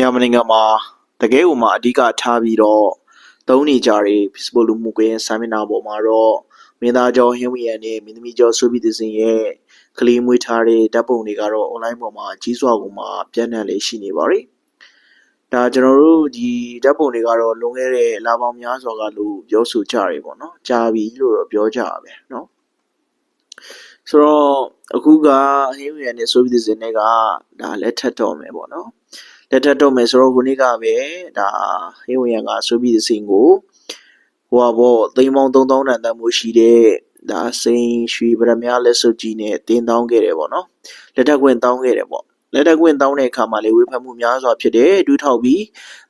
မြန်မာနိုင်ငံမှာတကယ်ကိုမှအဓိကထားပြီးတော့သုံးနေကြတဲ့ Facebook လူမှုကွန်ရက်စာမျက်နှာပေါ်မှာတော့မင်းသားကျော်ဟင်းဝီရန်နဲ့မင်းသမီးကျော်ဆိုပြီးသူစင်ရဲ့ကလေးမွေးထားတဲ့ဓာတ်ပုံတွေကတော့ online ပေါ်မှာကြီးစွာကိုမှပြန့်နှံ့လေးရှိနေပါတယ်။ဒါကျွန်တော်တို့ဒီဓာတ်ပုံတွေကတော့လွန်ခဲ့တဲ့လပေါင်းများစွာကလို့ပြောဆိုကြရပေါ့နော်။ကြာပြီလို့တော့ပြောကြရပဲနော်။ဆိုတော့အခုကဟင်းဝီရန်နဲ့ဆိုပြီးသူစင်တွေကဒါလက်ထပ်တော့မယ်ပေါ့နော်။ လက်ထပ်တော့မယ်ဆိုတော့ခုနေ့ကပဲဒါဟင်းဝင်ရန်ကဆိုပြီးစင်ကိုဟိုပါပေါ့သိန်းပေါင်း3000တန်တန်မိုးရှိတဲ့ဒါစိန်ရွှေဗရမ ्या လက်စုပ်ကြီးနဲ့တင်းတောင်းခဲ့တယ်ပေါ့နော်လက်ထပ်ခွင့်တောင်းခဲ့တယ်ပေါ့ လက်ထပ်ခွင့်တောင်းတဲ့အခါမှာလေဝေဖန်မှုများစွာဖြစ်တယ်ဒူးထောက်ပြီး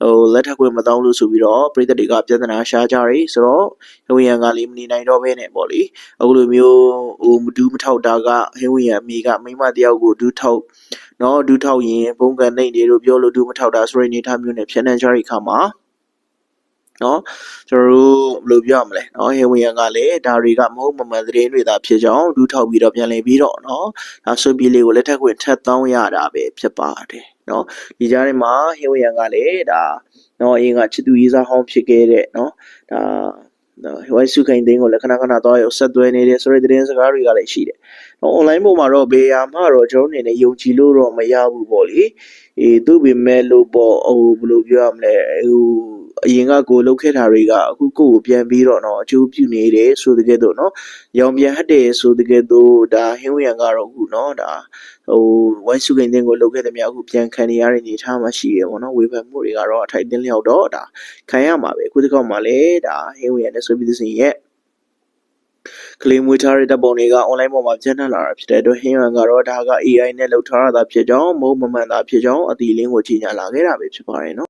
ဟိုလက်ထပ်ခွင့်မတောင်းလို့ဆိုပြီးတော့ပြည်သက်တွေကပြဿနာရှာကြတယ်ဆိုတော့ဟင်းဝင်ရန်ကလေမနေနိုင်တော့ဘဲနဲ့ပေါ့လေအခုလိုမျိုးဟိုမဒူးမထောက်တာကဟင်းဝင်ရန်အမိကမိမတယောက်ကိုဒူးထောက်နော်ဒူးထောက်ရင်ဘုံကန်နေနေလို့ပြောလို့ဒူးမထောက်တာဆိုရင်နေထားမျိုးနဲ့ဖြန်းနှံကြတဲ့အခါမှာ နော်ကျွန်တော်တို့ဘယ်လိုပြောရမလဲနော်ဟင်းဝင်ရန်ကလည်းဒါတွေကမဟုတ်မမှန်သတင်းတွေသာဖြစ်ကြောင်းဒူးထောက်ပြီးတော့ပြန်လည်ပြီးတော့နော်ဒါဆိုပြီးလေးကိုလက်ထက်ခွင့်ထပ်တောင်းရတာပဲဖြစ်ပါတယ်နော်ဒီကြားထဲမှာဟင်းဝင်ရန်ကလည်းဒါနော်အရင်ကချစ်သူရေးစားဟောင်းဖြစ်ခဲ့တဲ့နော်ဒါနော်ဝိုင်းစုခိုင်သိန်းကိုလည်းခဏခဏတော့ရောက်ဆက်သွဲနေတယ်ဆိုတဲ့သတင်းစကားတွေကလည်းရှိတယ်။ online ပေါ်မှာတော့ဘေးယာမှတော့ကျွန်တော်အနေနဲ့ယုံကြည်လို့တော့မရဘူးပေါ့လေ။အေးသူ့ပေမဲ့လို့ပေါ့ဟိုဘယ်လိုပြောရမလဲဟို အရင်ကကိုလှုပ်ခဲ့တာတွေကအခုကိုကိုပြန်ပြီးတော့နော်အကျိုးပြုနေတယ်ဆိုတဲ့ကဲ့သို့နော်ရောင်ပြန်ဟတ်တယ်ဆိုတဲ့ကဲ့သို့ဒါဟင်းဝရံကတော့အခုနော်ဒါဟိုဝိုင်းစုကိန်းတင်းကိုလှုပ်ခဲ့တဲ့မြောက်အခုပြန်ခံနေရတဲ့အနေအထားမှာရှိရပေါ့နော်ဝေဖန်မှုတွေကတော့အထိုက်အသင့်လျောက်တော့ဒါခံရမှာပဲအခုတစ်ခေါက်မှာလည်းဒါဟင်းဝရံနဲ့ဆိုပြီးသစဉ်ရဲ့ကလေးမွေးထားတဲ့တပ်ပုံတွေကအွန်လိုင်းပေါ်မှာပြန့်နှံ့လာတာဖြစ်တဲ့အတွက်ဟင်းရန်ကတော့ဒါက AI နဲ့လှုပ်ထားတာဖြစ်ကြောင်းမဟုတ်မမှန်တာဖြစ်ကြောင်းအတီလင်းကိုချိန်ညာလာခဲ့တာပဲဖြစ်ပါတယ်နော်